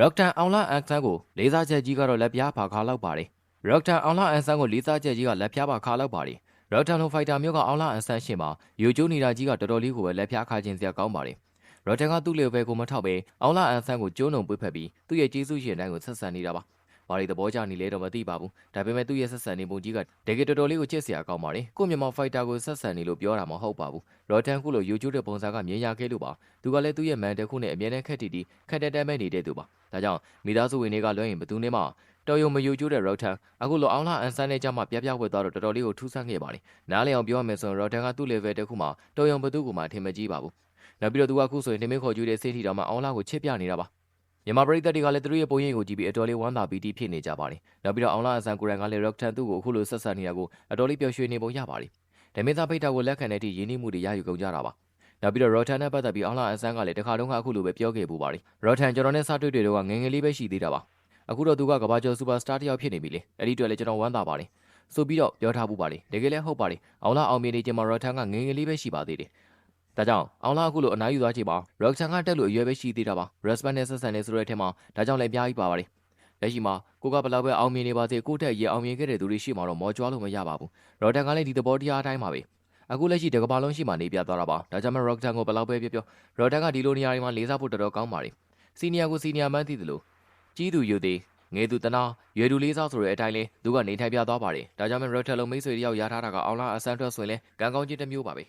ရော့ကတန်အောင်လာအန်ဆန်ကိုလေးစားချက်ကြီးကတော့လက်ပြားပါခါလောက်ပါတယ်ရော့ကတန်အောင်လာအန်ဆန်ကိုလေးစားချက်ကြီးကလက်ပြားပါခါလောက်ပါတယ်ရော့ကတန်လိုဖိုက်တာမျိုးကအောင်လာအန်ဆန်ရှင်မှာယူကျိုးနေတာကြီးကတော်တော်လေးကိုပဲလက်ပြားခါခြင်းစရာကောင်းပါတယ်ရော့တန်ကသူ့လေဘယ်ကိုမထောက်ပဲအောင်လာအန်ဆန်ကိုကျိုးနှုံပွေးဖက်ပြီးသူ့ရဲ့ကျေးဇူးရှင်တိုင်းကိုဆက်ဆံနေတာပါ ဘာတွေသဘောကျနေလဲတော့မသိပါဘူးဒါပေမဲ့သူ့ရဲ့ဆက်ဆံနေပုံကြီးကတကယ်တော်တော်လေးကိုချစ်စရာကောင်းပါတယ်ကိုမြန်မာဖိုက်တာကိုဆက်ဆံနေလို့ပြောတာမဟုတ်ပါဘူးရော့တန်ခုလိုယူကျိုးတဲ့ပုံစံကမြင်ရခဲ့လို့ပါသူကလည်းသူ့ရဲ့မန်တခုနဲ့အမြဲတမ်းခက်တီတီခက်တက်တက်မဲ့နေတဲ့သူပါဒါကြောင့်မိသားစုဝင်တွေကလွှဲရင်ဘသူနဲ့မှတော်ရုံမယူကျိုးတဲ့ရော့တန်အခုလိုအောင်လာအန်ဆန်နဲ့ကြမှာပြပြဝဲသွားတော့တော်တော်လေးကိုထူးဆန်းခဲ့ပါတယ်နားလည်အောင်ပြောရမယ်ဆိုရင်ရော့တန်ကသူ့ level တစ်ခုမှာတော်ရုံဘသူကိုမှထင်မကြီးပါဘူးနောက်ပြီးတော့သူကခုဆိုရင်နှမင်းခေါ်ကျူးတဲ့စိတ်ထီတော်မှာအောင်လာကိုချစ်ပြနေတာပါ မြန်မာပရိသတ်တွေကလည်းသူတို့ရဲ့ပုံရိပ်ကိုကြည့်ပြီးအတော်လေးဝမ်းသာပီတိဖြစ်နေကြပါတယ်။နောက်ပြီးတော့အောင်လာအဆန်ကိုရန်ကလည်း Rock Tan သူ့ကိုအခုလိုဆက်ဆံနေတာကိုအတော်လေးပျော်ရွှင်နေပုံရပါတယ်။ဓမင်းသားဖိတ်တာကိုလက်ခံတဲ့အထိရင်းနှီးမှုတွေရယူကုန်ကြတာပါ။နောက်ပြီးတော့ Rock Tan နဲ့ပတ်သက်ပြီးအောင်လာအဆန်ကလည်းတခါတုန်းကအခုလိုပဲပြောခဲ့ပူပါတယ်။ Rock Tan ကျွန်တော်နဲ့စတွေ့တွေ့တော့ငယ်ငယ်လေးပဲရှိသေးတာပါ။အခုတော့သူကကမ္ဘာကျော်စူပါစတာတစ်ယောက်ဖြစ်နေပြီလေ။အဲ့ဒီအတွက်လည်းကျွန်တော်ဝမ်းသာပါတယ်။ဆိုပြီးတော့ပြောထားပူပါတယ်။တကယ်လည်းဟုတ်ပါတယ်။အောင်လာအောင်မြင်နေခြင်းမှာ Rock Tan ကငယ်ငယ်လေးပဲရှိပါသေးတယ်။ ဒါကြောင့်အောင်လာအခုလိုအနားယူသွားချိန်မှာ Roxan ကတက်လို့အရွယ်ပဲရှိသေးတာပါ Respect နဲ့ဆက်ဆံနေဆိုတဲ့အထက်မှာဒါကြောင့်လည်းအများကြီးပါပါတယ်လက်ရှိမှာကိုကဘလောက်ပဲအောင်မြင်နေပါစေကိုတက်ရေအောင်မြင်ခဲ့တဲ့သူတွေရှိမှတော့မော်ကြွားလို့မရပါဘူးရော်တန်ကလည်းဒီသဘောတရားအတိုင်းပါပဲအခုလက်ရှိတကဘာလုံးရှိမှနေပြသွားတာပါဒါကြောင့်မရော့တန်ကိုဘလောက်ပဲပြောပြောရော်တန်ကဒီလိုနေရာတွေမှာလေးစားဖို့တော်တော်ကောင်းပါတယ်စီနီယာကိုစီနီယာမှန်းသိသလိုကြီးသူယူသည်ငယ်သူတနာရွယ်သူလေးစားဆိုတဲ့အတိုင်းလဲသူကနေထိုင်ပြသွားပါတယ်ဒါကြောင့်မရော့တက်လုံးမိတ်ဆွေတယောက်ရထားတာကအောင်လာအဆန်ထွက်ဆိုရင်လဲကံကောင်းခြင်းတစ်မျိုးပါပဲ